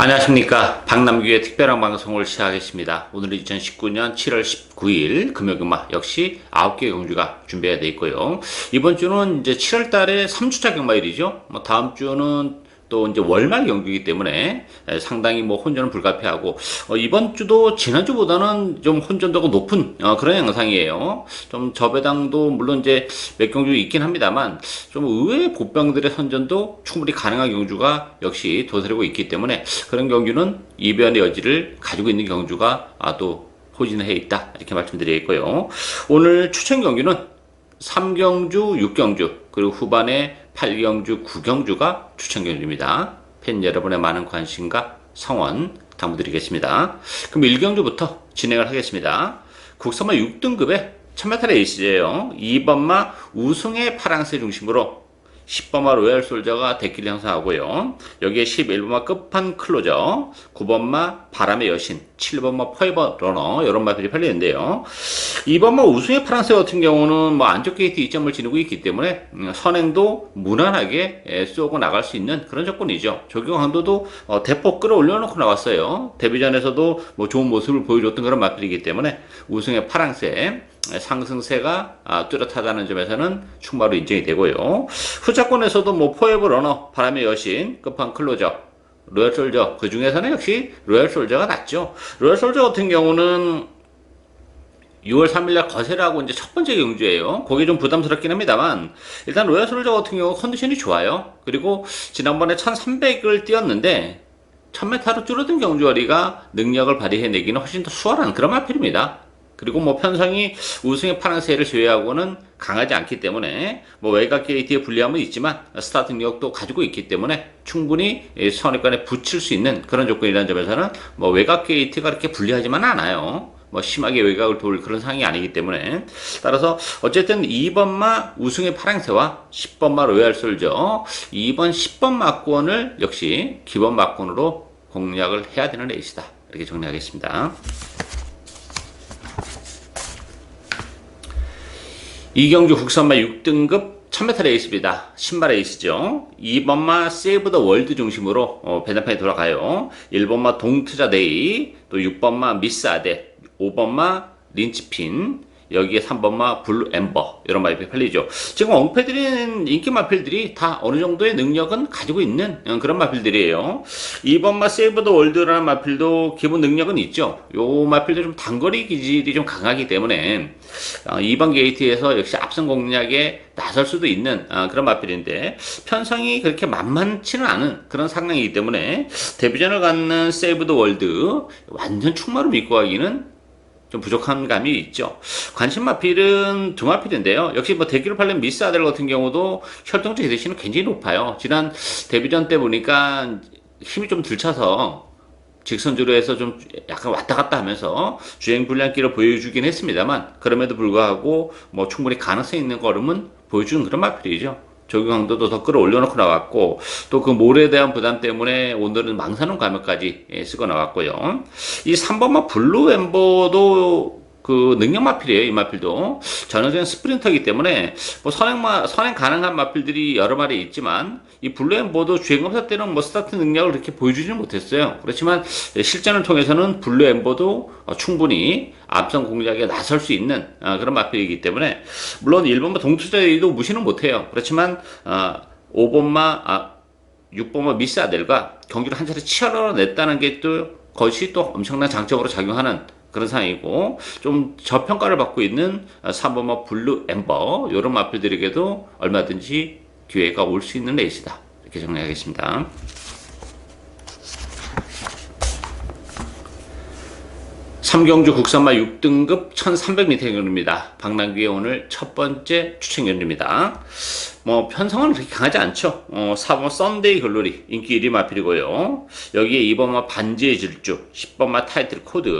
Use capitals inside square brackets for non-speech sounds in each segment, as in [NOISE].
안녕하십니까. 박남규의 특별한 방송을 시작하겠습니다. 오늘은 2019년 7월 19일 금요일마 역시 9개 경주가 준비가 되어 있고요. 이번 주는 이제 7월 달에 3주차 경마일이죠. 뭐 다음 주는 또 이제 월말 경주이기 때문에 에, 상당히 뭐 혼전은 불가피하고 어, 이번 주도 지난주보다는 좀 혼전도가 높은 어, 그런 양상이에요. 좀 저배당도 물론 이제 몇 경주 있긴 합니다만 좀 의외의 보병들의 선전도 충분히 가능한 경주가 역시 도사리고 있기 때문에 그런 경주는 이변의 여지를 가지고 있는 경주가 아, 또 포진해 있다 이렇게 말씀드리겠고요. 오늘 추천 경주는 3경주, 6경주, 그리고 후반에 8경주, 9경주가 추천 경주입니다. 팬 여러분의 많은 관심과 성원 당부드리겠습니다. 그럼 1경주부터 진행을 하겠습니다. 국선마 6등급의 1000m 레이스예요. 2번마 우승의 파랑새 중심으로 10번마 로얄 솔저가 대기를 형성하고요. 여기에 11번마 끝판 클로저, 9번마 바람의 여신, 7번마 포에버 러너 이런 말들이 팔리는데요. 2번마 우승의 파랑새 같은 경우는 뭐 안쪽 게이트 2점을 지니고 있기 때문에 음, 선행도 무난하게 예, 쏘고 나갈 수 있는 그런 조건이죠. 적용 강도도 어, 대폭 끌어올려놓고 나왔어요. 데뷔전에서도 뭐 좋은 모습을 보여줬던 그런 말들이기 때문에 우승의 파랑새 상승세가 아, 뚜렷하다는 점에서는 충마로 인정이 되고요. 후자권에서도 뭐 포에버 러너, 바람의 여신, 끝판 클로저, 로얄 솔저 그 중에서는 역시 로얄 솔저가 낫죠. 로얄 솔저 같은 경우는 6월 3일날 거세라고 이제 첫 번째 경주예요. 거기 좀 부담스럽긴 합니다만 일단 로얄 솔저 같은 경우 컨디션이 좋아요. 그리고 지난번에 1,300을 뛰었는데 1000m로 줄어든 경주거리가 능력을 발휘해내기는 훨씬 더 수월한 그런 마필입니다. 그리고 뭐 편성이 우승의 파란새를 제외하고는 강하지 않기 때문에 뭐 외곽 게이트에 불리함은 있지만 스타트 능력도 가지고 있기 때문에 충분히 이 선입관에 붙일 수 있는 그런 조건이라는 점에서는 뭐 외곽 게이트가 그렇게 불리하지만 않아요. 뭐 심하게 외곽을 돌 그런 상황이 아니기 때문에 따라서 어쨌든 2번마 우승의 파랑새와 10번마 로얄 솔저 2번 10번 막권을 역시 기본 막권으로 공략을 해야 되는 레이스다 이렇게 정리하겠습니다. 이경주 국선마 6등급 1000m 레이스입니다. 신발 레이스죠. 2번마 세이브 더 월드 중심으로 어, 배당판에 돌아가요. 1번마 동투자 데이, 또 6번마 미스 아데, 5번마 린치핀, 여기에 3번마 블루 엠버 이런 마필이 팔리죠. 지금 엉패드린 인기 마필들이 다 어느 정도의 능력은 가지고 있는 어, 그런 마필들이에요. 2번마 세이브 더 월드라는 마필도 기본 능력은 있죠. 요 마필도 좀 단거리 기질이 좀 강하기 때문에 어, 2번 게이트에서 역시 앞선 공략에 나설 수도 있는 어, 그런 마필인데 편성이 그렇게 만만치는 않은 그런 상황이기 때문에 데뷔전을 갖는 세이브 더 월드 완전 충마로 믿고 가기는 좀 부족한 감이 있죠. 관심 마필은 두 마필인데요. 역시 뭐 대기를 팔린 미스 아델 같은 경우도 혈통적 헤드시는 굉장히 높아요. 지난 데뷔전 때 보니까 힘이 좀 들쳐서 직선주로 해서 좀 약간 왔다 갔다 하면서 주행 불량기를 보여주긴 했습니다만 그럼에도 불구하고 뭐 충분히 가능성 있는 걸음은 보여주는 그런 마필이죠. 적용 강도도 더 끌어올려놓고 나왔고 또그 몰에 대한 부담 때문에 오늘은 망사능 감염까지 예, 쓰고 나왔고요. 이 3번마 블루 엠버도 그 능력 마필이에요. 이 마필도 전형적인 스프린터이기 때문에 뭐 선행 선행 가능한 마필들이 여러 마리 있지만 이 블루 엠버도 주행검사 때는 뭐 스타트 능력을 그렇게 보여주지는 못했어요. 그렇지만 실전을 통해서는 블루 엠버도 어, 충분히 앞선 공략에 나설 수 있는 어, 그런 마필이기 때문에 물론 1번마 동투자도 무시는 못해요. 그렇지만 어, 5번마 아 6번마 미스 아델과 경기를 한 차례 치열어 냈다는 게 또 것이 또 엄청난 장점으로 작용하는 그런 상황이고 좀 저평가를 받고 있는 3번마 블루 엠버 이런 마필들에게도 얼마든지 기회가 올 수 있는 레이스다 이렇게 정리하겠습니다. 삼경주 국산마 6등급 1300m 경입니다. 박남규의 오늘 첫 번째 추천 경입니다. 뭐 편성은 그렇게 강하지 않죠. 어, 4번 썬데이 글로리 인기 1위 마필이고요. 여기에 2번마 반지의 질주, 10번마 타이틀 코드,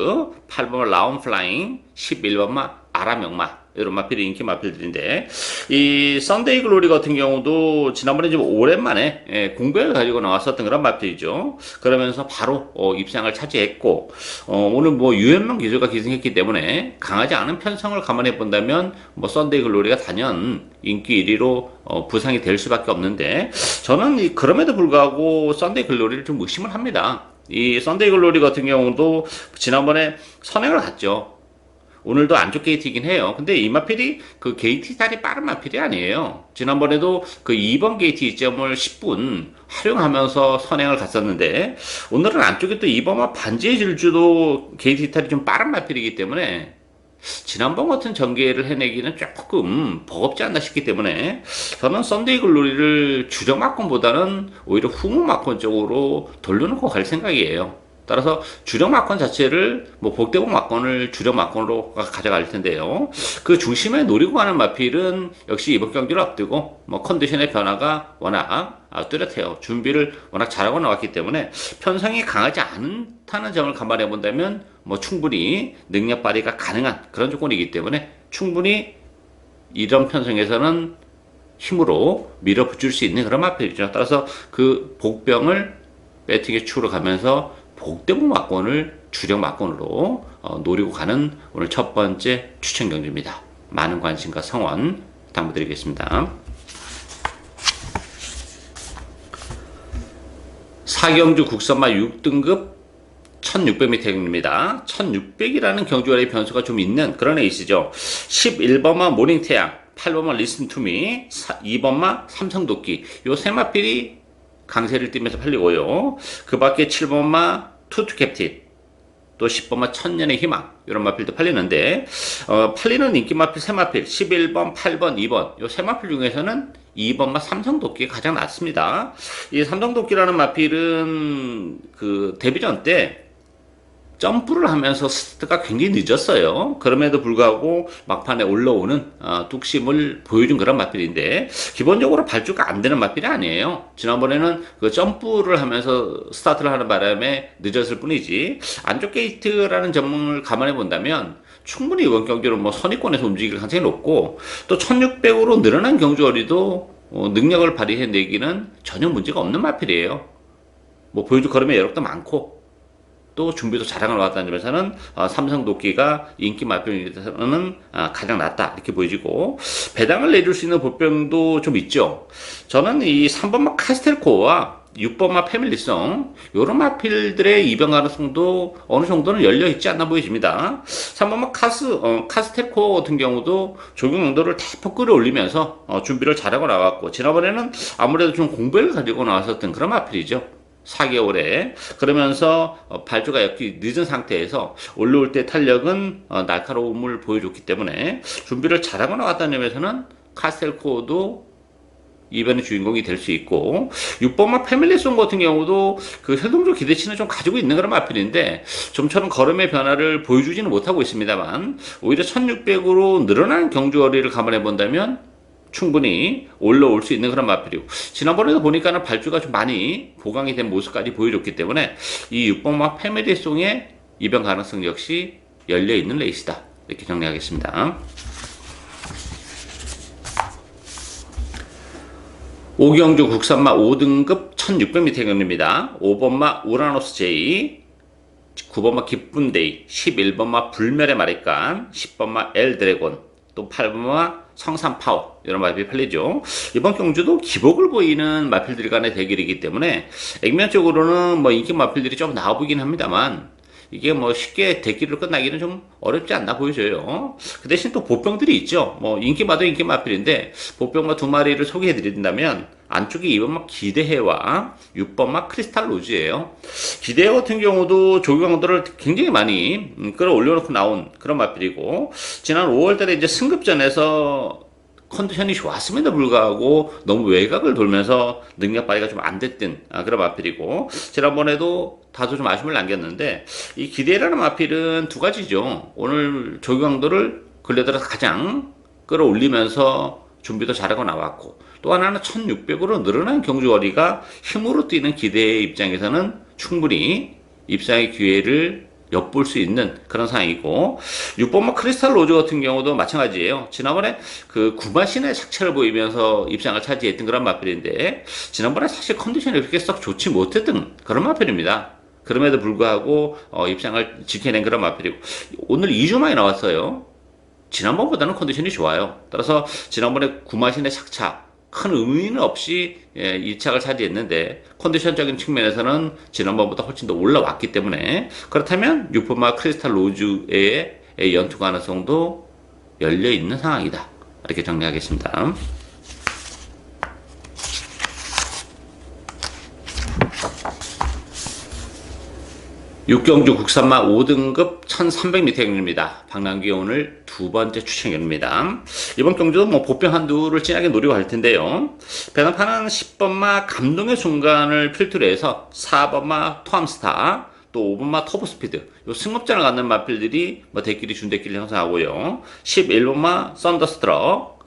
8번마 라운 플라잉, 11번마 아라명마 이런 마필이 인기 마필들인데 이 썬데이 글로리 같은 경우도 지난번에 좀 오랜만에 예, 공백을 가지고 나왔었던 그런 마필이죠. 그러면서 바로 어, 입상을 차지했고 어, 오늘 뭐 유연명 기술가 기승했기 때문에 강하지 않은 편성을 감안해 본다면 뭐 썬데이 글로리가 단연 인기 1위로 어, 부상이 될 수밖에 없는데 저는 이, 그럼에도 불구하고 썬데이 글로리를 좀 의심을 합니다. 이 썬데이 글로리 같은 경우도 지난번에 선행을 갔죠. 오늘도 안쪽 게이트이긴 해요. 근데 이 마필이 그 게이트 달이 빠른 마필이 아니에요. 지난번에도 그 2번 게이트 이점을 10분 활용하면서 선행을 갔었는데 오늘은 안쪽에 또 2번과 반지의 질주도 게이트 이탈이 좀 빠른 마필이기 때문에 지난번 같은 전개를 해내기는 조금 버겁지 않나 싶기 때문에 저는 썬데이 글로리를 주력 마건보다는 오히려 후문 마건 쪽으로 돌려놓고 갈 생각이에요. 따라서 주력 마건 자체를 뭐 복대복 마건을 주력 마건으로 가져갈 텐데요. 그 중심에 노리고 가는 마필은 역시 이번 경기를 앞두고 뭐 컨디션의 변화가 워낙 아, 뚜렷해요. 준비를 워낙 잘하고 나왔기 때문에 편성이 강하지 않다는 점을 감안해 본다면 뭐 충분히 능력 발휘가 가능한 그런 조건이기 때문에 충분히 이런 편성에서는 힘으로 밀어붙일 수 있는 그런 마필이죠. 따라서 그 복병을 배팅의 축으로 가면서 복대복 막권을 주력 막권으로 어, 노리고 가는 오늘 첫 번째 추천 경주입니다. 많은 관심과 성원 부탁드리겠습니다. 사경주 국선마 6등급 1600m 경주입니다. 1600이라는 경주원의 변수가 좀 있는 그런 에이스죠. 11번마 모닝태양, 8번마 리슨 투미, 2번마 삼성도끼 요 세 마필이 강세를 띠면서 팔리고요. 그 밖에 7번마 투투 캡틴, 또 10번마 천년의 희망 이런 마필도 팔리는데 어, 팔리는 인기 마필 세 마필 11번, 8번, 2번 요 세 마필 중에서는 2번마 삼성도끼가 가장 낫습니다. 이 삼성도끼라는 마필은 그 데뷔전 때 점프를 하면서 스타트가 굉장히 늦었어요. 그럼에도 불구하고 막판에 올라오는 어, 뚝심을 보여준 그런 마필인데 기본적으로 발주가 안 되는 마필이 아니에요. 지난번에는 그 점프를 하면서 스타트를 하는 바람에 늦었을 뿐이지 안쪽 게이트라는 점을 감안해 본다면 충분히 이번 경기는 뭐 선의권에서 움직일 가능성이 높고 또 1600으로 늘어난 경주거리도 어, 능력을 발휘해내기는 전혀 문제가 없는 마필이에요. 뭐 보여줄 걸음의 여력도 많고 또 준비도 걸 왔다는 점에서는 어, 삼성 도끼가 인기 마병에서는 어, 가장 낫다 이렇게 보여지고 배당을 내줄 수 있는 보병도 좀 있죠. 저는 이 3번마 카스텔코와 6번마 패밀리성 요런 마필들의 입양 가능성도 어느 정도는 열려 있지 않나 보여집니다. 3번마 카스 어, 카스텔코 같은 경우도 적용 용도를 대폭 끌어올리면서 어, 준비를 잘하고 나왔고 지난번에는 아무래도 좀 공부를 가지고 나왔었던 그런 마필이죠. 4개월에. 그러면서 어, 발주가 역기 늦은 상태에서 올라올 때 탄력은 어, 날카로움을 보여줬기 때문에 준비를 잘하고 나왔다는 점에서는 카스텔코도 이번에 주인공이 될 수 있고 6번마 패밀리송 같은 경우도 그 활동적 기대치는 좀 가지고 있는 그런 마필인데 좀처럼 걸음의 변화를 보여주지는 못하고 있습니다만 오히려 1600으로 늘어난 경주거리를 감안해 본다면 충분히 올라올 수 있는 그런 마필이고 지난번에도 보니까는 발주가 좀 많이 보강이 된 모습까지 보여줬기 때문에 이 6번마 패밀리송의 입양 가능성 역시 열려 있는 레이스다 이렇게 정리하겠습니다. 오경주 국산마 5등급 1600m 경입니다. 5번마 우라노스 J, 9번마 기쁜데이, 11번마 불멸의 마리간, 10번마 엘 드래곤, 또 8번마 성산파워 이런 마필이 팔리죠. 이번 경주도 기복을 보이는 마필들 간의 대결이기 때문에 액면적으로는 뭐 인기 마필들이 좀 보이긴 합니다만 이게 뭐 쉽게 대기로 끝나기는 좀 어렵지 않나 보여져요. 그 대신 또 보병들이 있죠. 뭐 인기마도 인기 마필인데 보병과 두 마리를 소개해 드린다면 안쪽에 2번막 기대해와 6번막 크리스탈 로즈예요. 기대해 같은 경우도 조경들을 굉장히 많이 음, 끌어올려놓고 나온 그런 마필이고 지난 5월달에 이제 승급전에서 컨디션이 좋았음에도 불구하고 너무 외곽을 돌면서 능력 발휘가 좀 안 됐던 아, 그런 마필이고 지난번에도 다소 좀 아쉬움을 남겼는데 이 기대라는 마필은 두 가지죠. 오늘 조경도를 근래 들어서 가장 끌어올리면서 준비도 잘하고 나왔고 또 하나는 1600으로 늘어난 경주거리가 힘으로 뛰는 기대의 입장에서는 충분히 입상의 기회를 엿볼 수 있는 그런 상황이고 6번마 크리스탈 로즈 같은 경우도 마찬가지예요. 지난번에 그 구마신의 착체를 보이면서 입상을 차지했던 그런 마필인데 지난번에 사실 컨디션이 그렇게 썩 좋지 못했던 그런 마필입니다. 그럼에도 불구하고 어, 입상을 지켜낸 그런 마필이고 오늘 2주 만에 나왔어요. 지난번보다는 컨디션이 좋아요. 따라서 지난번에 구마신의 착차 큰 의미는 없이 예, 2착을 차지했는데 컨디션적인 측면에서는 지난번보다 훨씬 더 올라왔기 때문에 그렇다면 6번마 크리스탈 로즈의 연투 가능성도 열려 있는 상황이다. 이렇게 정리하겠습니다. 6경주 국산마 5등급 1300m 경주입니다. 박남기 오늘 두 번째 추천 경주입니다. 이번 경주도 뭐 보병 한두를 진하게 노리고 할 텐데요. 배당판은 10번마 감동의 순간을 필두로 해서 4번마 토함스타 또 5번마 터보스피드 요 승급전을 갖는 마필들이 뭐 대끼리 준대끼리 형성하고요. 11번마 썬더스트럭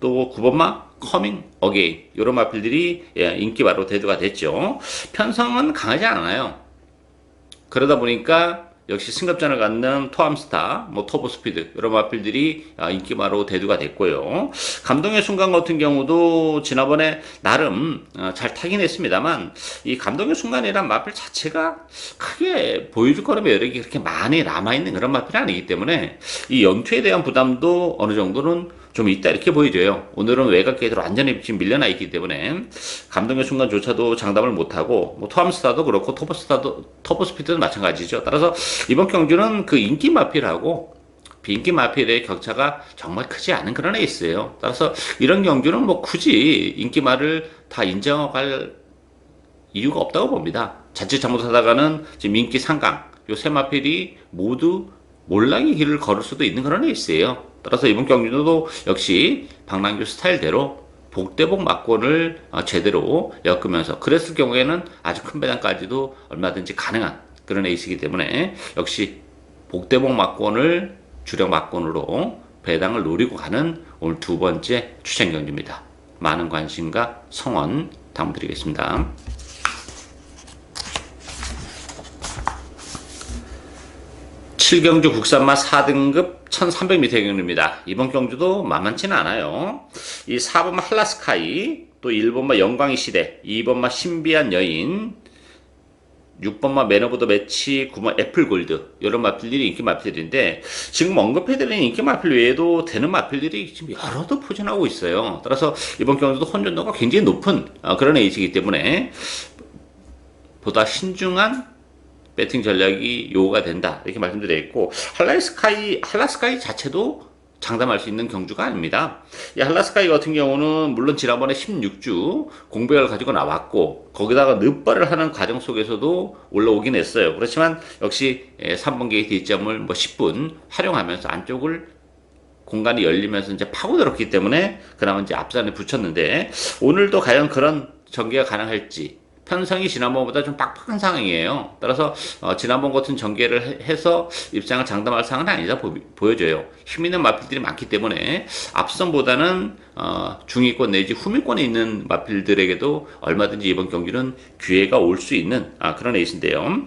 또 9번마 커밍 어게인 이런 마필들이 예, 인기 바로 대두가 됐죠. 편성은 강하지 않아요. 그러다 보니까 역시 승급전을 갖는 토함스타, 뭐 터보스피드 이런 마필들이 아, 인기마로 대두가 됐고요. 감동의 순간 같은 경우도 지난번에 나름 어, 잘 타긴 했습니다만 이 감동의 순간이란 마필 자체가 크게 보여줄 거라면 여력이 그렇게 많이 남아 있는 그런 마필이 아니기 때문에 이 연투에 대한 부담도 어느 정도는 좀 있다 이렇게 보여져요. 오늘은 외곽 게이트로 완전히 지금 밀려나 있기 때문에 감동의 순간조차도 장담을 못하고 뭐 토함스타도 그렇고 터보스타도 터보스피드도 마찬가지죠. 따라서 이번 경주는 그 인기 마필하고 비인기 마필의 격차가 정말 크지 않은 그런 에이스예요. 따라서 이런 경주는 뭐 굳이 인기말을 다 인정할 이유가 없다고 봅니다. 자칫 잘못하다가는 지금 인기 상강 요 세 마필이 모두 몰락의 길을 걸을 수도 있는 그런 에이스예요. 따라서 이번 경기도 역시 박남규 스타일대로 복대복 막권을 어, 제대로 엮으면서 그랬을 경우에는 아주 큰 배당까지도 얼마든지 가능한 그런 에이스이기 때문에 역시 복대복 막권을 주력 막권으로 배당을 노리고 가는 오늘 두 번째 추천 경주입니다. 많은 관심과 성원 당부드리겠습니다. 7경주 국산마 4등급 1300m 경주입니다. 이번 경주도 만만치는 않아요. 이 4번마 할라스카이, 또 1번마 영광의 시대, 2번마 신비한 여인, 6번마 매너브 더 매치, 9번 애플골드 이런 마필들이 인기 마필들인데 지금 언급해드린 인기 마필 외에도 되는 마필들이 지금 여러도 포진하고 있어요. 따라서 이번 경주도 혼전도가 굉장히 높은 어, 그런 에이지이기 때문에 보다 신중한 배팅 전략이 요구가 된다 이렇게 말씀드렸고 할라스카이 할라스카이 자체도 장담할 수 있는 경주가 아닙니다. 이 할라스카이 같은 경우는 물론 지난번에 16주 공백을 가지고 나왔고 거기다가 늪발을 하는 과정 속에서도 올라오긴 했어요. 그렇지만 역시 3번 게이트 이점을 뭐 10분 활용하면서 안쪽을 공간이 열리면서 이제 파고들었기 때문에 그나마 이제 앞산에 붙였는데 오늘도 과연 그런 전개가 가능할지 편성이 지난번보다 좀 빡빡한 상황이에요. 따라서 어, 지난번 같은 전개를 해서 입장을 장담할 상황은 아니다 보, 여져요 힘 있는 마필들이 많기 때문에 앞선보다는 어, 중위권 내지 후미권에 있는 마필들에게도 얼마든지 이번 경기는 기회가 올 수 있는 아, 그런 에이스인데요.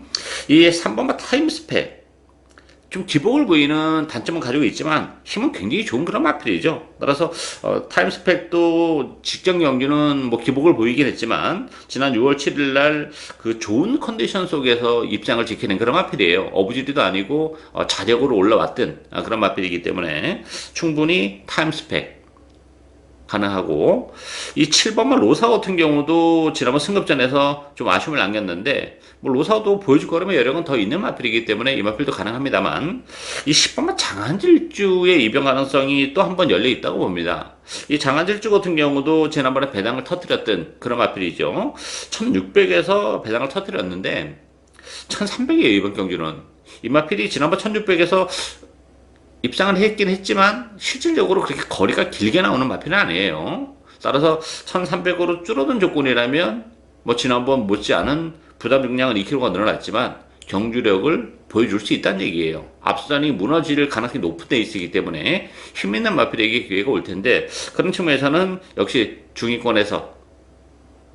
이 3번과 타임 스펙 좀 기복을 보이는 단점은 가지고 있지만 힘은 굉장히 좋은 그런 마필이죠. 따라서 어, 타임 스펙도 직전 경기는 뭐 기복을 보이긴 했지만 지난 6월 7일 날 그 좋은 컨디션 속에서 입장을 지키는 그런 마필이에요. 어부지리도 아니고 어, 자력으로 올라왔던 아, 그런 마필이기 때문에 충분히 타임 스펙 가능하고 이 7번만 로사 같은 경우도 지난번 승급전에서 좀 아쉬움을 남겼는데 뭐 로사도 보여줄 거라면 여력은 더 있는 마필이기 때문에 이 마필도 가능합니다만 이 10번만 장안질주의 입영 가능성이 또 한 번 열려 있다고 봅니다. 이 장안질주 같은 경우도 지난번에 배당을 터뜨렸던 그런 마필이죠. 1600에서 배당을 터뜨렸는데 1300이에요 이번 경주는. 이 마필이 지난번 1600에서 입상을 했긴 했지만 실질적으로 그렇게 거리가 길게 나오는 마필은 아니에요. 따라서 1300으로 줄어든 조건이라면 뭐 지난번 못지않은 부담 용량은 2kg가 늘어났지만 경주력을 보여줄 수 있다는 얘기예요. 앞선이 무너질 가능성이 높은 데 있기 때문에 힘 있는 마필에게 기회가 올 텐데 그런 측면에서는 역시 중위권에서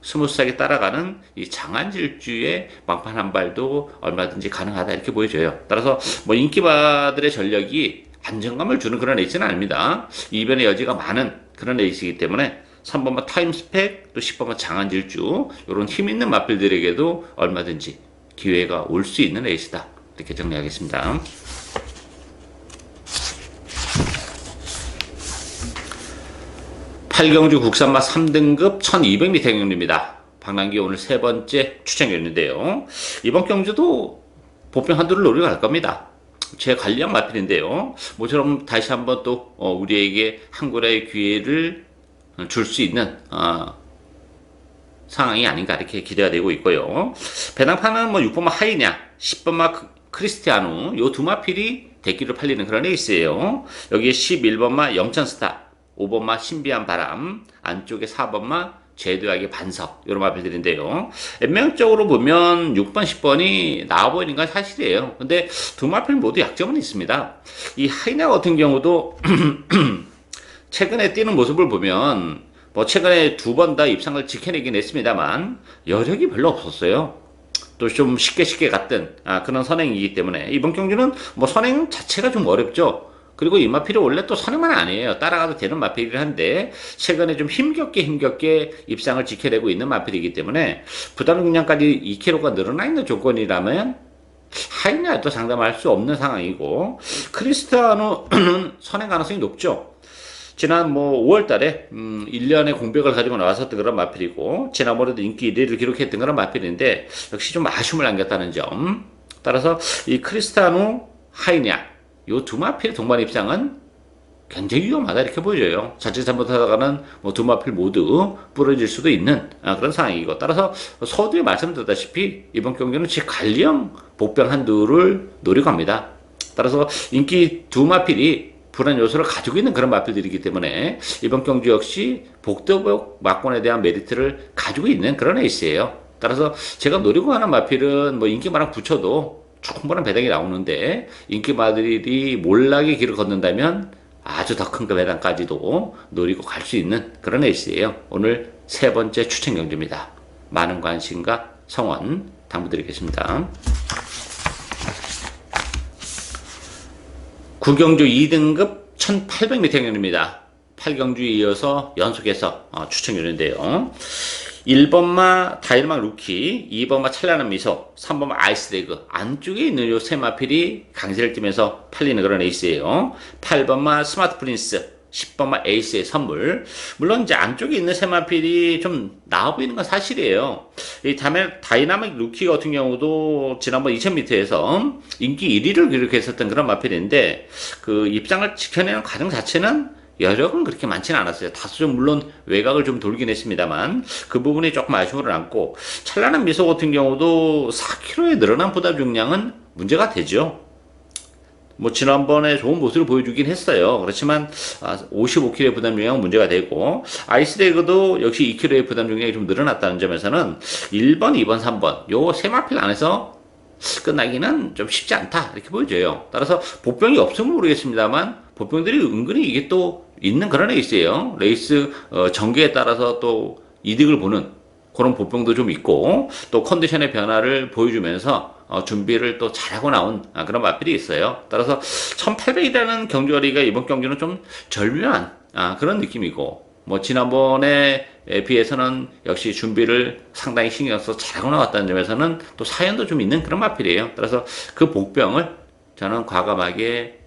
스무스하게 따라가는 이 장안질주의 막판 한 발도 얼마든지 가능하다 이렇게 보여져요. 따라서 뭐 인기바들의 전력이 안정감을 주는 그런 레이스는 아닙니다. 이변의 여지가 많은 그런 레이스이기 때문에 3번만 타임 스펙, 또 10번만 장안 질주, 이런 힘 있는 마필들에게도 얼마든지 기회가 올 수 있는 레이스다. 이렇게 정리하겠습니다. 팔경주 국산마 3등급 1200m 경주입니다. 방랑기 오늘 세 번째 추천이었는데요. 이번 경주도 보병 한두를 노리고 갈 겁니다. 제 관리한 마필인데요. 모처럼 다시 한번 또 어, 우리에게 한 골의 기회를 줄 수 있는 어, 상황이 아닌가 이렇게 기대가 되고 있고요. 배당판은 뭐 6번마 하이냐, 10번마 크- 크리스티아누 요 두 마필이 대기로 팔리는 그런 레이스예요. 여기에 11번마 영천스타, 5번마 신비한 바람, 안쪽에 4번마 제도약의 반석 이런 마필들인데요. 엠명적으로 보면 6번, 10번이 나와 보이는 건 사실이에요. 근데 두 마필 모두 약점은 있습니다. 이 하이냐 같은 경우도 [CLEARS THROAT] 최근에 뛰는 모습을 보면 뭐 최근에 두 번 다 입상을 지켜내긴 했습니다만 여력이 별로 없었어요. 또 좀 쉽게 쉽게 갔던 아, 그런 선행이기 때문에 이번 경기는 뭐 선행 자체가 좀 어렵죠. 그리고 이 마필이 원래 또 선행만 아니에요. 따라가도 되는 마필이긴 한데 최근에 좀 힘겹게 힘겹게 입상을 지켜내고 있는 마필이기 때문에 부담 중량까지 2kg가 늘어나 있는 조건이라면 하이냐도 장담할 수 없는 상황이고 크리스티아노는 [CLEARS THROAT] 선행 가능성이 높죠. 지난 뭐 5월 달에 음 1년의 공백을 가지고 나왔었던 그런 마필이고 지난번에도 인기 1위를 기록했던 그런 마필인데 역시 좀 아쉬움을 남겼다는 점. 따라서 이 크리스타노 하이냐 요 두 마필 동반 입장은 굉장히 위험하다 이렇게 보여져요. 자칫 잘못하다가는 뭐 두 마필 모두 부러질 수도 있는 아, 그런 상황이고 따라서 서두에 말씀드렸다시피 이번 경기는 제 관리형 복병 한두를 노리고 합니다. 따라서 인기 두 마필이 불안 요소를 가지고 있는 그런 마필들이기 때문에 이번 경주 역시 복도복 막권에 대한 메리트를 가지고 있는 그런 에이스예요. 따라서 제가 노리고 하는 마필은 뭐 인기마랑 붙여도 충분한 배당이 나오는데 인기마들이 몰락의 길을 걷는다면 아주 더큰그 배당까지도 노리고 갈 수 있는 그런 에이스예요. 오늘 세 번째 추천 경주입니다. 많은 관심과 성원 당부드리겠습니다. 구경주 2등급 1800m 경주입니다. 8경주에 이어서 연속해서 어, 추천이는데요. 1번마 다이너막 루키, 2번마 찬란한 미소, 3번마 아이스레그 안쪽에 있는 요세 마필이 강세를 띠면서 팔리는 그런 에이스예요. 8번마 스마트 프린스, 10번마 에이스의 선물. 물론 이제 안쪽에 있는 세 마필이 좀 나아 보이는 건 사실이에요. 이 다음에 다이나믹 루키 같은 경우도 지난번 2000m에서 인기 1위를 기록했었던 그런 마필인데 그 입장을 지켜내는 과정 자체는 여력은 그렇게 많지는 않았어요. 다소 좀 물론 외곽을 좀 돌긴 했습니다만 그 부분이 조금 아쉬움을 안고 찬란한 미소 같은 경우도 4kg의 늘어난 부담 중량은 문제가 되죠. 뭐 지난번에 좋은 모습을 보여주긴 했어요. 그렇지만 55kg의 부담 중량은 문제가 되고 아이스레그도 역시 2kg의 부담 중량이 좀 늘어났다는 점에서는 1번, 2번, 3번 요 세 마필 안에서 끝나기는 좀 쉽지 않다 이렇게 보여져요. 따라서 보병이 없으면 모르겠습니다만 보병들이 은근히 이게 또 있는 그런 레이스예요. 레이스 어, 전개에 따라서 또 이득을 보는 그런 보병도 좀 있고 또 컨디션의 변화를 보여주면서 어, 준비를 또 잘하고 나온 아, 그런 마필이 있어요. 따라서 1800이라는 경주거리가 이번 경기는 좀 절묘한 아, 그런 느낌이고 뭐 지난번에 비해서는 역시 준비를 상당히 신경 써서 잘하고 나왔다는 점에서는 또 사연도 좀 있는 그런 마필이에요. 따라서 그 복병을 저는 과감하게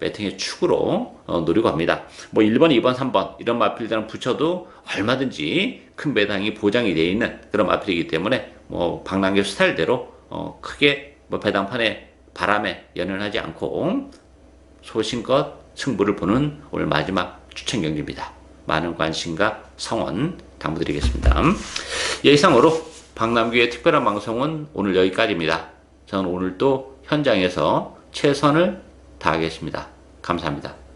배팅의 축으로 어, 노리고 합니다. 뭐 1번, 2번, 3번 이런 마필들은 붙여도 얼마든지 큰 배당이 보장이 되어 있는 그런 마필이기 때문에 뭐 방랑교 스타일대로 어, 크게 뭐 배당판에 바람에 연연하지 않고 소신껏 승부를 보는 오늘 마지막 추천 경기입니다. 많은 관심과 성원 당부드리겠습니다. 예, 이상으로 박남규의 특별한 방송은 오늘 여기까지입니다. 저는 오늘 또 현장에서 최선을 다하겠습니다. 감사합니다.